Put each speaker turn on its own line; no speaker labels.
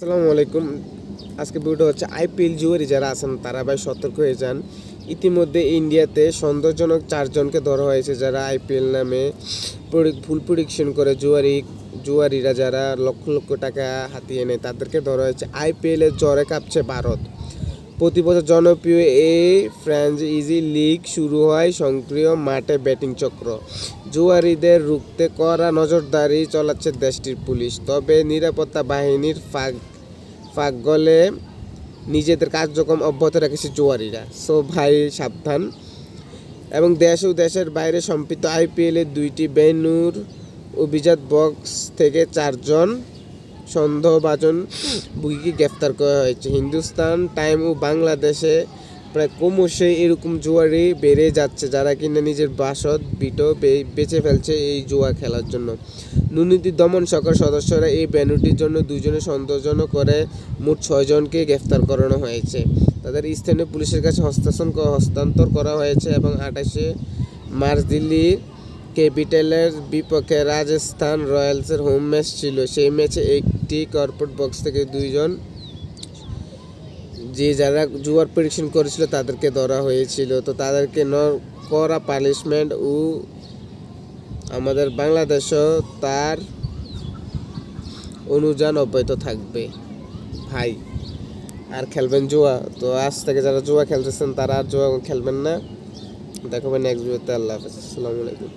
আসসালামু আলাইকুম। আজকে ভিডিও হচ্ছে আইপিএল জুয়ারি যারা আছেন, তারা ভাই সতর্ক হয়ে যান। ইতিমধ্যে ইন্ডিয়াতে সন্দেহজনক চারজনকে ধরা হয়েছে যারা আইপিএল নামে ফুল প্রিডিকশন করে জুয়ারি, জুয়ারিরা যারা লক্ষ লক্ষ টাকা হাতিয়ে নেয়, তাদেরকে ধরা হয়েছে। আইপিএলের জ্বরে কাঁপছে ভারত। প্রতি বছর জনপ্রিয় এই ফ্র্যাঞ্চাইজি লিগ শুরু হয় সক্রিয় মাঠে ব্যাটিং চক্র। জুয়ারিদের রুখতে করা নজরদারি চালাচ্ছে দেশটির পুলিশ। তবে নিরাপত্তা বাহিনীর ফাঁক ফাঁক গলে নিজেদের কার্যক্রম অব্যাহত রেখেছে জুয়ারিরা। সো ভাই, সাবধান। এবং দেশ ও দেশের বাইরে সম্পৃক্ত আইপিএলের দুইটি বেনুর অভিজাত বক্স থেকে চারজন সন্দেহভাজন বুগিকে গ্রেফতার করা হয়েছে। হিন্দুস্তান, টাইম ও বাংলাদেশে প্রায় ক্রমশই এরকম জুয়ারি বেড়ে যাচ্ছে, যারা কিনা নিজের বাসদ বিটো বেচে ফেলছে এই জুয়া খেলার জন্য। দুর্নীতি দমন শাখার সদস্যরা এই ব্যানুটির জন্য দুজনে সন্দেহজনক করে মোট ছয়জনকে গ্রেফতার করানো হয়েছে। তাদের স্থানীয় পুলিশের কাছে হস্তান্তর করা হয়েছে এবং আঠাশে মার্চ দিল্লির ক্যাপিটালের বিপক্ষে রাজস্থান রয়্যালসের হোম ম্যাচ ছিল। সেই ম্যাচে একটি কর্পোরেট বক্স থেকে দুইজন যে যারা জুয়ার প্রেডিকশন করেছিল তাদেরকে ধরা হয়েছিল। তো তাদেরকে ন করা পানিশমেন্ট ও আমাদের বাংলাদেশও তার অনুযান অব্যাহত থাকবে। ভাই, আর খেলবেন জুয়া? তো আজ থেকে যারা জুয়া খেলতেছেন তারা আর জুয়া খেলবেন না। দেখাবেন নেক্সট ভিডিওতে আল্লাহ হাফেজ। আসসালামু আলাইকুম।